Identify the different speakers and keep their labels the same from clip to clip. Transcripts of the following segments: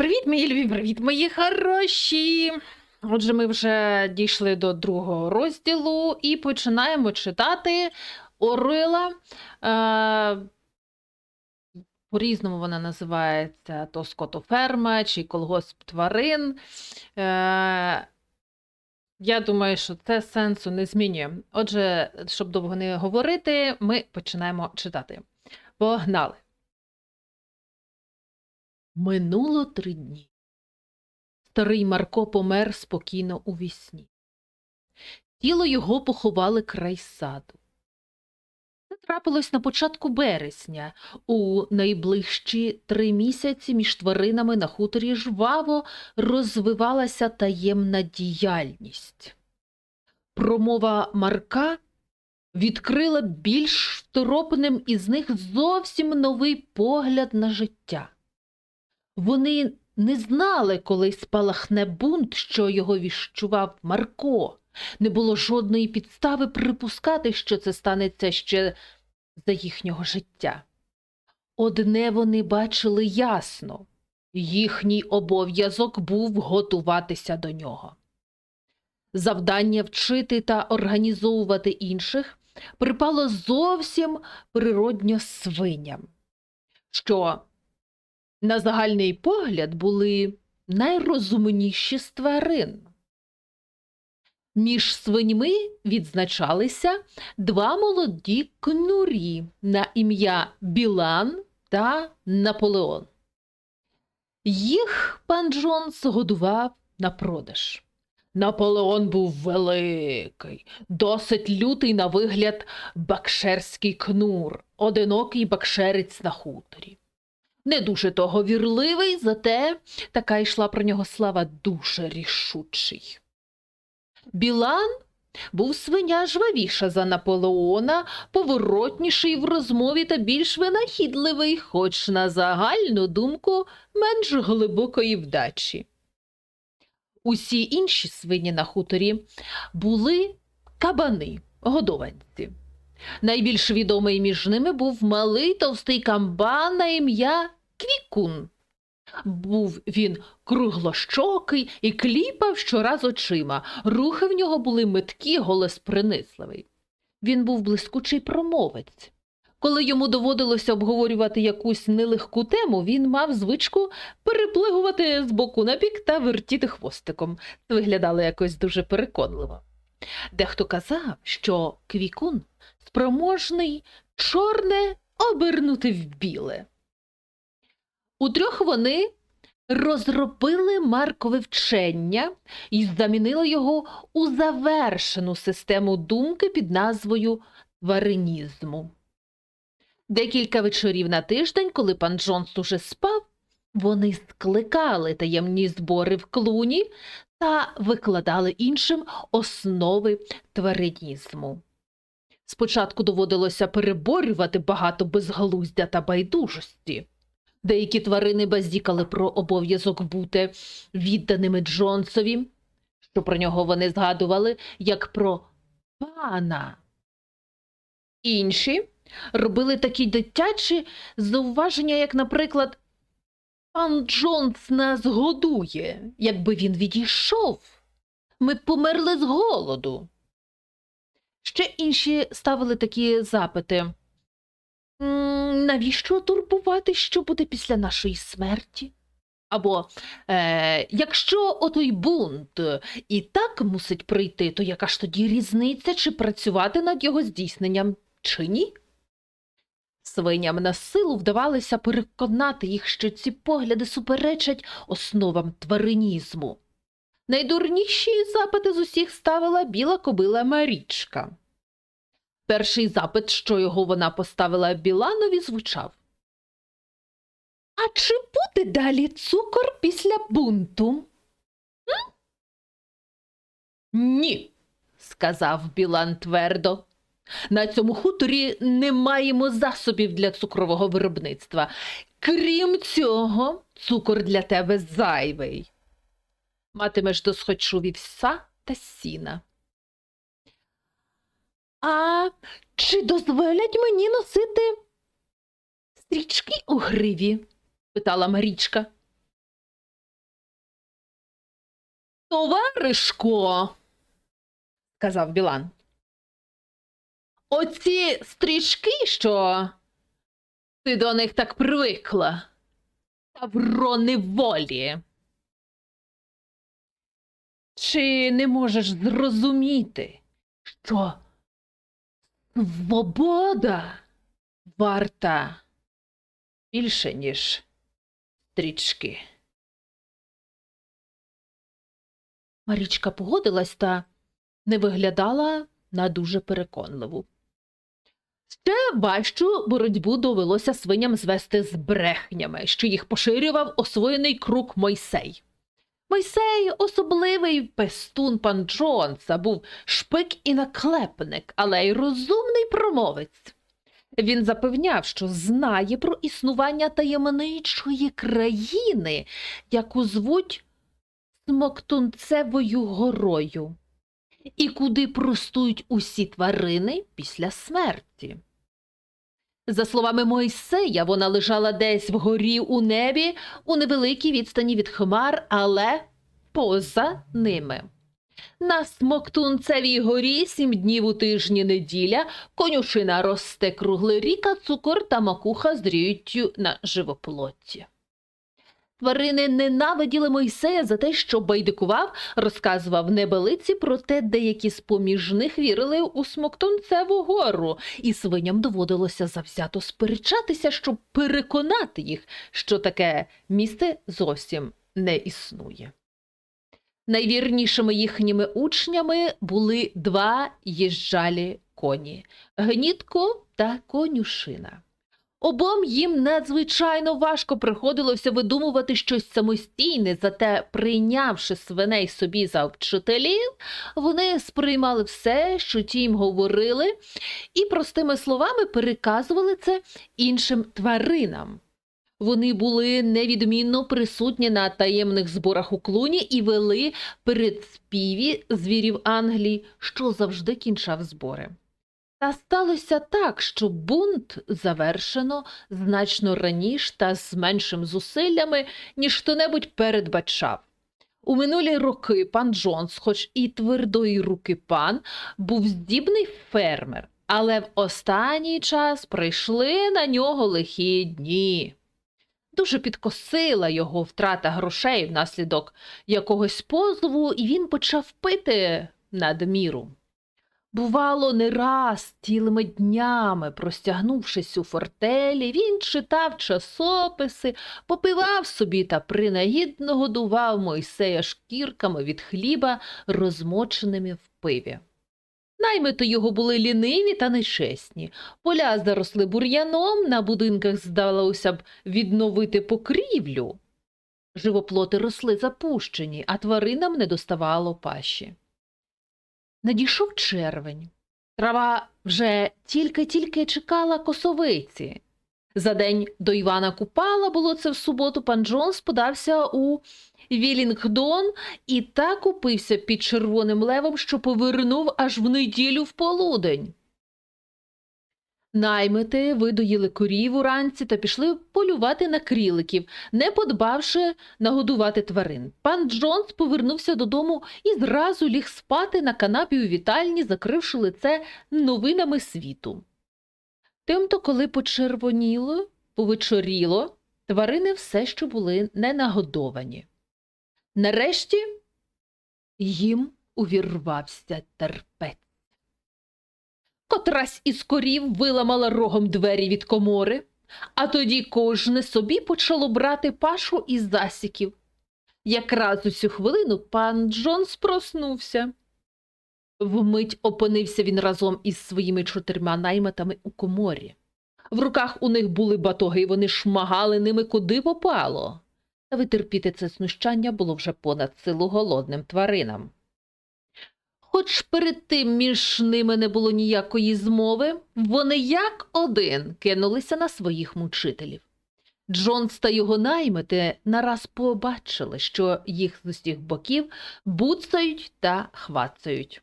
Speaker 1: Привіт, мої любі, привіт, мої хороші. Отже, ми вже дійшли до другого розділу і починаємо читати Орила. Е, по-різному вона називається то скотоферма чи колгосп тварин. Е, я думаю, що це сенсу не змінює. Отже, щоб довго не говорити, ми починаємо читати. Погнали! Минуло три дні. Старий Марко помер спокійно у вісні. Тіло його поховали край саду. Це трапилось на початку березня. У найближчі три місяці між тваринами на хуторі жваво розвивалася таємна діяльність. Промова Марка відкрила більш второпним із них зовсім новий погляд на життя. Вони не знали, коли спалахне бунт, що його віщував Марко. Не було жодної підстави припускати, що це станеться ще за їхнього життя. Одне вони бачили ясно їхній обов'язок був готуватися до нього. Завдання вчити та організовувати інших припало зовсім природньо свиням, що на загальний погляд були найрозумніші з тварин. Між свиньми відзначалися два молоді кнурі на ім'я Білан та Наполеон. Їх пан Джонс годував на продаж. Наполеон був великий, досить лютий на вигляд бакшерський кнур, одинокий бакшерець на хуторі. Не дуже того вірливий, зате така йшла про нього слава дуже рішучий. Білан був свиня жвавіша за Наполеона, поворотніший в розмові та більш винахідливий, хоч на загальну думку менш глибокої вдачі. Усі інші свині на хуторі були кабани, годованці. Найбільш відомий між ними був малий товстий камбан на ім'я Квікун. Був він круглощокий і кліпав щораз очима. Рухи в нього були меткі, голос принисливий. Він був блискучий промовець. Коли йому доводилося обговорювати якусь нелегку тему, він мав звичку переплигувати з боку на бік та вертіти хвостиком. Це виглядало якось дуже переконливо. Дехто казав, що квікун спроможний чорне обернути в біле. Утрьох вони розробили маркове вчення і замінили його у завершену систему думки під назвою тваринізму. Декілька вечорів на тиждень, коли пан Джонс уже спав, вони скликали таємні збори в клуні та викладали іншим основи тваринізму. Спочатку доводилося переборювати багато безглуздя та байдужості. Деякі тварини базікали про обов'язок бути відданими Джонсові, що про нього вони згадували як про пана. Інші робили такі дитячі зауваження, як, наприклад, пан Джонс нас годує. Якби він відійшов, ми б померли з голоду. Ще інші ставили такі запити. Навіщо турбувати, що буде після нашої смерті? Або е, якщо отой бунт і так мусить прийти, то яка ж тоді різниця, чи працювати над його здійсненням, чи ні? Свиням на силу вдавалося переконати їх, що ці погляди суперечать основам тваринізму. Найдурніші запити з усіх ставила біла кобила Марічка. Перший запит, що його вона поставила Біланові, звучав А чи буде далі цукор після бунту? М? Ні, сказав Білан твердо. На цьому хуторі не маємо засобів для цукрового виробництва. Крім цього, цукор для тебе зайвий. Матимеш досхочу вівса та сіна. А чи дозволять мені носити стрічки у гриві? питала Марічка. Товаришко, сказав Білан. Оці стрічки, що ти до них так привикла, тавро неволі. Чи не можеш зрозуміти, що свобода варта більше, ніж стрічки? Марічка погодилась та не виглядала на дуже переконливу. Ще важчу боротьбу довелося свиням звести з брехнями, що їх поширював освоєний круг Мойсей. Мойсей особливий пестун пан Джонса, був шпик і наклепник, але й розумний промовець. Він запевняв, що знає про існування таємничої країни, яку звуть Смоктунцевою горою, і куди простують усі тварини після смерті. За словами Мойсея, вона лежала десь вгорі у небі у невеликій відстані від хмар, але поза ними. На Смоктунцевій горі сім днів у тижні неділя, конюшина росте круглий рік, а цукор та макуха зріють на живоплотті. Тварини ненавиділи Мойсея за те, що байдикував, розказував небелиці, проте деякі з поміж них вірили у Смоктунцеву гору, і свиням доводилося завзято сперечатися, щоб переконати їх, що таке місце зовсім не існує. Найвірнішими їхніми учнями були два їжджалі коні гнітко та конюшина. Обом їм надзвичайно важко приходилося видумувати щось самостійне, зате, прийнявши свиней собі за вчителів, вони сприймали все, що ті їм говорили, і простими словами переказували це іншим тваринам. Вони були невідмінно присутні на таємних зборах у клуні і вели передспіві звірів Англії, що завжди кінчав збори. Та сталося так, що бунт завершено значно раніше та з меншим зусиллями, ніж хто-небудь передбачав. У минулі роки пан Джонс, хоч і твердої руки пан, був здібний фермер, але в останній час прийшли на нього лихі дні. Дуже підкосила його втрата грошей внаслідок якогось позову, і він почав пити надміру. Бувало, не раз цілими днями, простягнувшись у фортелі, він читав часописи, попивав собі та принагідно годував Мойсея шкірками від хліба, розмоченими в пиві. Наймити його були ліниві та нечесні. Поля заросли бур'яном, на будинках здалося б відновити покрівлю. Живоплоти росли запущені, а тваринам не доставало пащі. Надійшов червень. Трава вже тільки-тільки чекала косовиці. За день до Івана Купала було це в суботу, пан Джонс подався у Вілінгдон і так упився під червоним левом, що повернув аж в неділю в полудень. Наймити видоїли корів уранці та пішли полювати на кріликів, не подбавши нагодувати тварин. Пан Джонс повернувся додому і зразу ліг спати на канапі у вітальні, закривши лице новинами світу. Тимто, коли почервоніло, повечоріло, тварини все ще були не нагодовані. Нарешті їм увірвався терпець. Котрась із корів виламала рогом двері від комори, а тоді кожне собі почало брати пашу із засіків. Якраз у цю хвилину пан Джонс проснувся. Вмить опинився він разом із своїми чотирма найматами у коморі. В руках у них були батоги, і вони шмагали ними куди попало. Та витерпіти це знущання було вже понад силу голодним тваринам. Хоч перед тим між ними не було ніякої змови, вони як один кинулися на своїх мучителів. Джонс та його наймити нараз побачили, що їх з усіх боків буцають та хвацають.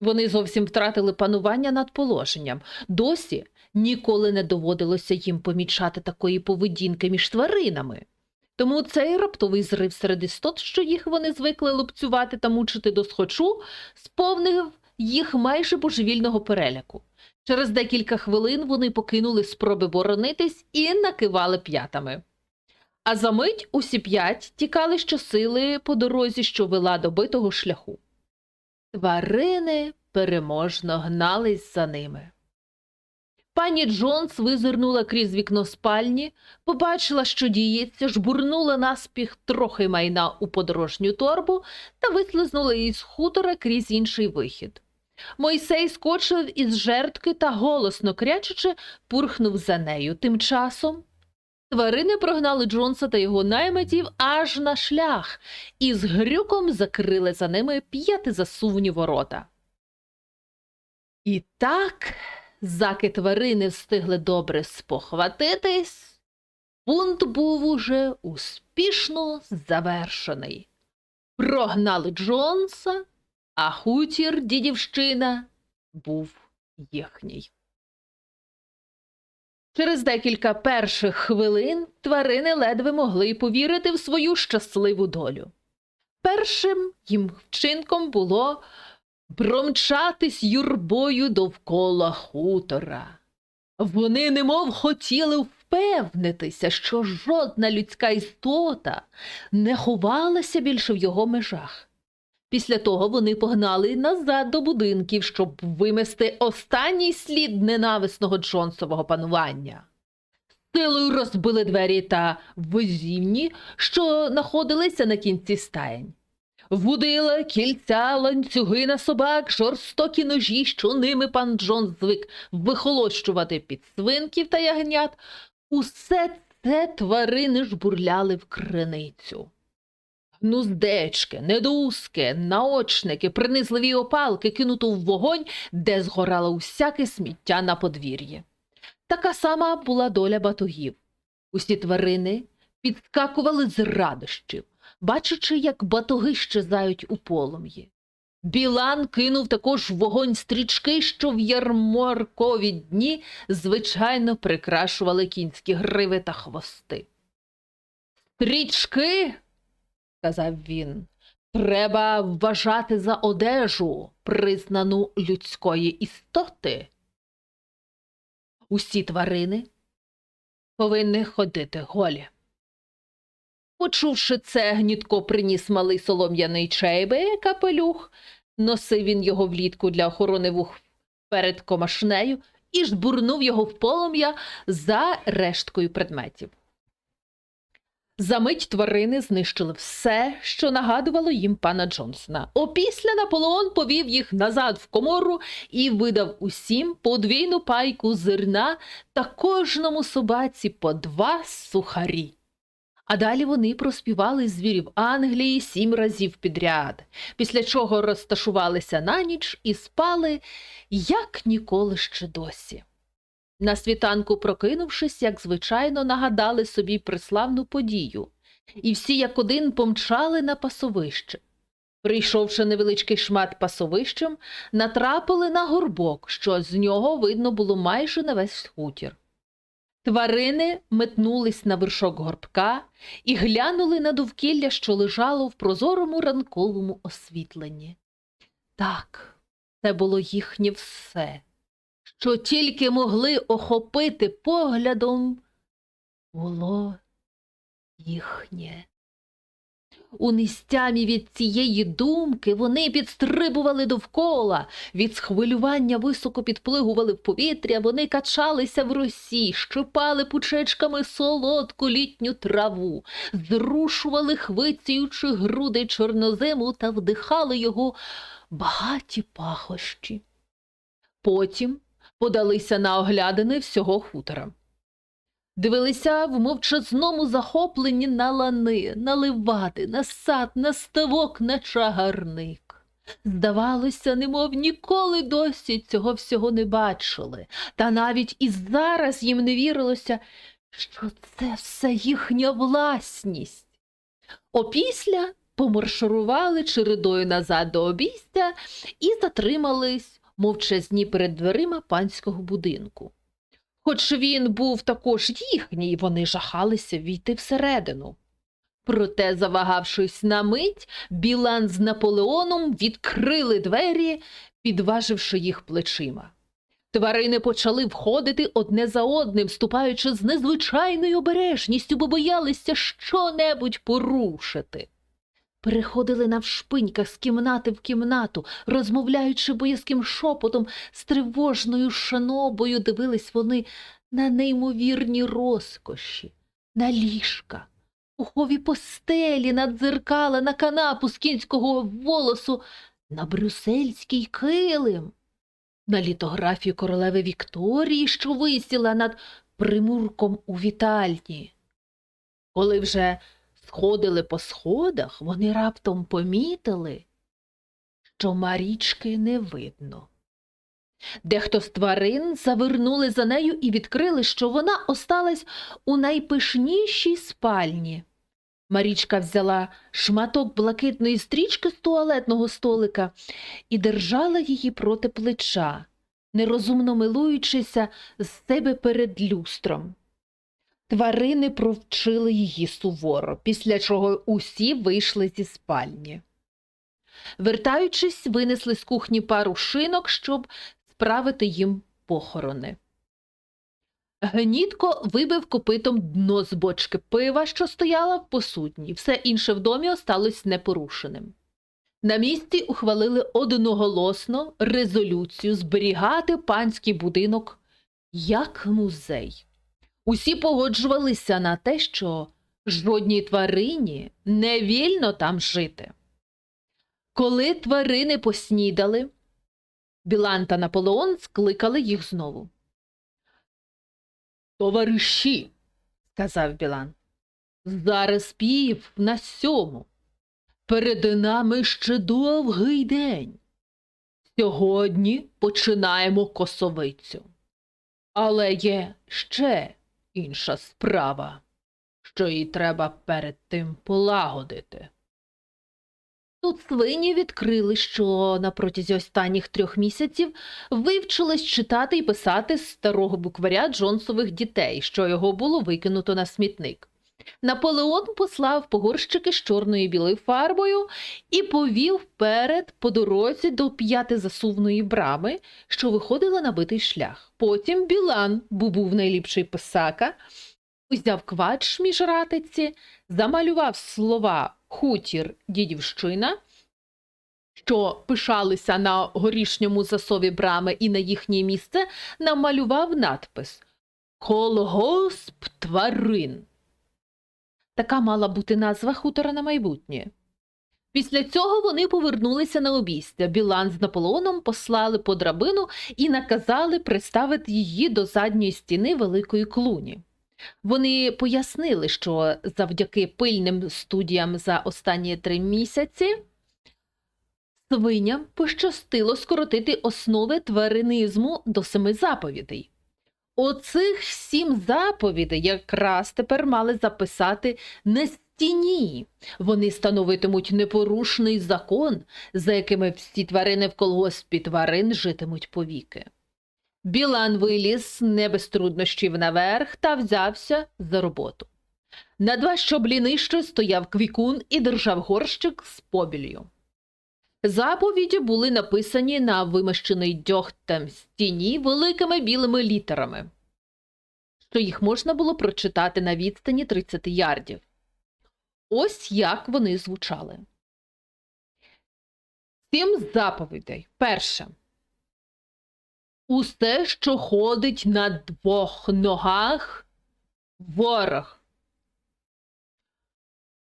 Speaker 1: Вони зовсім втратили панування над положенням. Досі ніколи не доводилося їм помічати такої поведінки між тваринами. Тому цей раптовий зрив серед істот, що їх вони звикли лупцювати та мучити до схочу, сповнив їх майже божевільного переляку. Через декілька хвилин вони покинули спроби боронитись і накивали п'ятами. А за мить усі п'ять тікали щосили по дорозі, що вела до битого шляху. Тварини переможно гнались за ними. Пані Джонс визирнула крізь вікно спальні, побачила, що діється, жбурнула наспіх трохи майна у подорожню торбу та вислизнула із хутора крізь інший вихід. Мойсей скочив із жертки та, голосно крячучи, пурхнув за нею. Тим часом тварини прогнали Джонса та його наймитів аж на шлях і з грюком закрили за ними п'ятизасувні ворота. І так, заки тварини встигли добре спохватитись, пункт був уже успішно завершений. Прогнали Джонса, а хутір дідівщина був їхній. Через декілька перших хвилин тварини ледве могли повірити в свою щасливу долю. Першим їм вчинком було промчатись юрбою довкола хутора. Вони немов хотіли впевнитися, що жодна людська істота не ховалася більше в його межах. Після того вони погнали назад до будинків, щоб вимести останній слід ненависного Джонсового панування. Силою розбили двері та возівні, що знаходилися на кінці стаєнь. Вудила, кільця, ланцюги на собак, жорстокі ножі, що ними пан Джон звик вихолощувати під свинків та ягнят. Усе це тварини жбурляли в криницю. Гнуздечки, недоуски, наочники, принизливі опалки кинуто в вогонь, де згорало усяке сміття на подвір'ї. Така сама була доля батогів. Усі тварини підскакували з радощів, бачачи, як батоги щезають у полум'ї. Білан кинув також вогонь стрічки, що в ярмаркові дні звичайно прикрашували кінські гриви та хвости. Стрічки, сказав він, треба вважати за одежу, признану людської істоти. Усі тварини повинні ходити голі. Почувши це, гнітко приніс малий солом'яний чейби капелюх, носив він його влітку для охорони вух перед комашнею і жбурнув його в полум'я за решткою предметів. Замить тварини знищили все, що нагадувало їм пана Джонсона. Опісля Наполеон повів їх назад в комору і видав усім подвійну пайку зерна та кожному собаці по два сухарі. А далі вони проспівали звірів Англії сім разів підряд, після чого розташувалися на ніч і спали, як ніколи ще досі. На світанку, прокинувшись, як звичайно, нагадали собі приславну подію, і всі як один помчали на пасовище. Прийшовши невеличкий шмат пасовищем, натрапили на горбок, що з нього видно було майже на весь хутір. Тварини метнулись на вершок горбка і глянули на довкілля, що лежало в прозорому ранковому освітленні. Так, це було їхнє все, що тільки могли охопити поглядом, було їхнє. У нестямі від цієї думки вони підстрибували довкола, від схвилювання високо підплигували в повітря, вони качалися в росі, щипали пучечками солодку літню траву, зрушували хвицюючи груди чорнозему та вдихали його багаті пахощі. Потім подалися на оглядини всього хутора. Дивилися в мовчазному захопленні на лани, на ливади, на сад, на ставок, на чагарник. Здавалося, немов ніколи досі цього всього не бачили, та навіть і зараз їм не вірилося, що це все їхня власність. Опісля помаршурували чередою назад до обійстя і затримались мовчазні перед дверима панського будинку. Хоч він був також їхній, вони жахалися війти всередину. Проте, завагавшись на мить, Білан з Наполеоном відкрили двері, підваживши їх плечима. Тварини почали входити одне за одним, ступаючи з незвичайною обережністю, бо боялися що-небудь порушити. Переходили навшпиньках з кімнати в кімнату, розмовляючи боязким шепотом, з тривожною шанобою дивились вони на неймовірні розкоші, на ліжка, пухові постелі, на дзеркала, на канапу з кінського волосу, на брюссельський килим, на літографію королеви Вікторії, що висіла над примурком у вітальні. Коли вже сходили по сходах, вони раптом помітили, що Марічки не видно. Дехто з тварин завернули за нею і відкрили, що вона осталась у найпишнішій спальні. Марічка взяла шматок блакитної стрічки з туалетного столика і держала її проти плеча, нерозумно милуючися з себе перед люстром. Тварини провчили її суворо, після чого усі вийшли зі спальні. Вертаючись, винесли з кухні пару шинок, щоб справити їм похорони. Гнітко вибив копитом дно з бочки пива, що стояла в посудні. Все інше в домі осталось непорушеним. На місці ухвалили одноголосно резолюцію зберігати панський будинок як музей. Усі погоджувалися на те, що жодній тварині не вільно там жити. Коли тварини поснідали, Білан та Наполеон скликали їх знову. Товариші, сказав Білан, зараз пів на сьому. Перед нами ще довгий день. Сьогодні починаємо косовицю. Але є ще інша справа, що їй треба перед тим полагодити. Тут свині відкрили, що на протязі останніх трьох місяців вивчились читати і писати з старого букваря Джонсових дітей, що його було викинуто на смітник. Наполеон послав погорщики з чорною білою фарбою і повів вперед по дорозі до п'ятизасувної брами, що виходила на битий шлях. Потім Білан, бо був найліпший писака, узяв квач між ратиці, замалював слова хутір дідівщина, що пишалися на горішньому засові брами і на їхнє місце намалював надпис Колгосп тварин. Така мала бути назва хутора на майбутнє. Після цього вони повернулися на обійстя. Білан з Наполеоном послали по драбину і наказали приставити її до задньої стіни великої клуні. Вони пояснили, що завдяки пильним студіям за останні три місяці свиням пощастило скоротити основи тваринизму до семи заповідей. Оцих сім заповідей якраз тепер мали записати на стіні. Вони становитимуть непорушний закон, за якими всі тварини в колгоспі тварин житимуть повіки. Білан виліз не без труднощів наверх та взявся за роботу. На два щоблі нижче стояв квікун і держав горщик з побілью. Заповіді були написані на вимащений дьогтем стіні великими білими літерами, що їх можна було прочитати на відстані 30 ярдів. Ось як вони звучали. Сім заповідей. Перше. Усе, що ходить на двох ногах, ворог.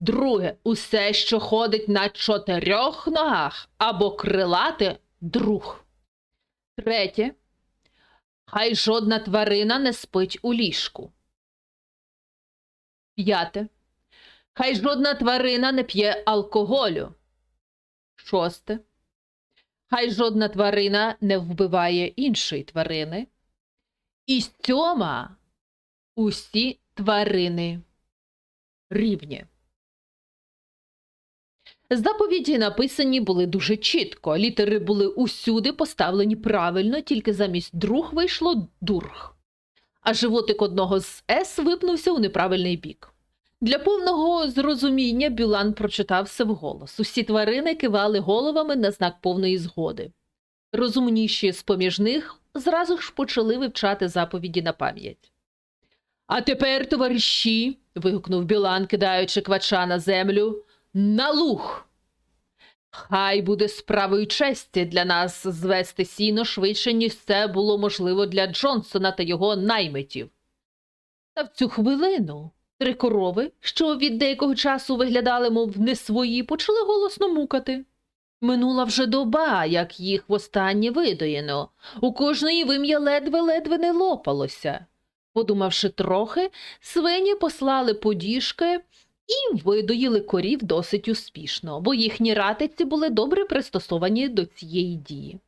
Speaker 1: Друге, усе, що ходить на чотирьох ногах або крилати друг. Третє. Хай жодна тварина не спить у ліжку. П'яте. Хай жодна тварина не п'є алкоголю. Шосте. Хай жодна тварина не вбиває іншої тварини. І сьома усі тварини рівні. Заповіді написані були дуже чітко. Літери були усюди поставлені правильно, тільки замість друг вийшло дург. А животик одного з С випнувся у неправильний бік. Для повного зрозуміння Бюлан прочитав все вголос. Усі тварини кивали головами на знак повної згоди. Розумніші з поміж них зразу ж почали вивчати заповіді на пам'ять. А тепер, товариші, вигукнув Бюлан, кидаючи квача на землю, на луг. Хай буде справою честі для нас звести сіно швидше, ніж це було можливо для Джонсона та його наймитів. Та в цю хвилину три корови, що від деякого часу виглядали, мов не свої, почали голосно мукати. Минула вже доба, як їх востаннє видоєно. У кожної вим'я ледве-ледве не лопалося. Подумавши трохи, свині послали подіжки і видоїли корів досить успішно, бо їхні ратиці були добре пристосовані до цієї дії.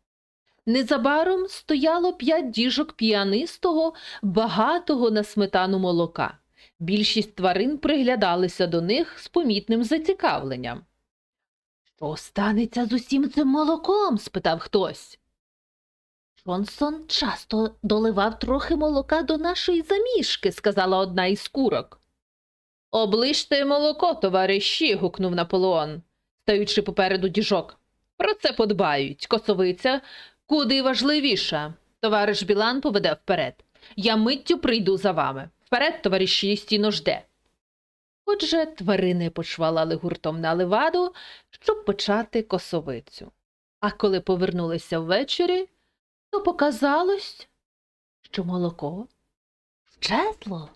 Speaker 1: Незабаром стояло п'ять діжок п'янистого, багатого на сметану молока. Більшість тварин приглядалися до них з помітним зацікавленням. Що станеться з усім цим молоком? спитав хтось. Джонсон часто доливав трохи молока до нашої замішки, сказала одна із курок. Оближте молоко, товариші. гукнув Наполеон, стаючи попереду діжок. Про це подбають. Косовиця куди важливіша. Товариш Білан поведе вперед. Я миттю прийду за вами. Вперед, товариші, стіно жде. Отже, тварини почвалали гуртом на леваду, щоб почати косовицю. А коли повернулися ввечері, то показалось, що молоко щезло.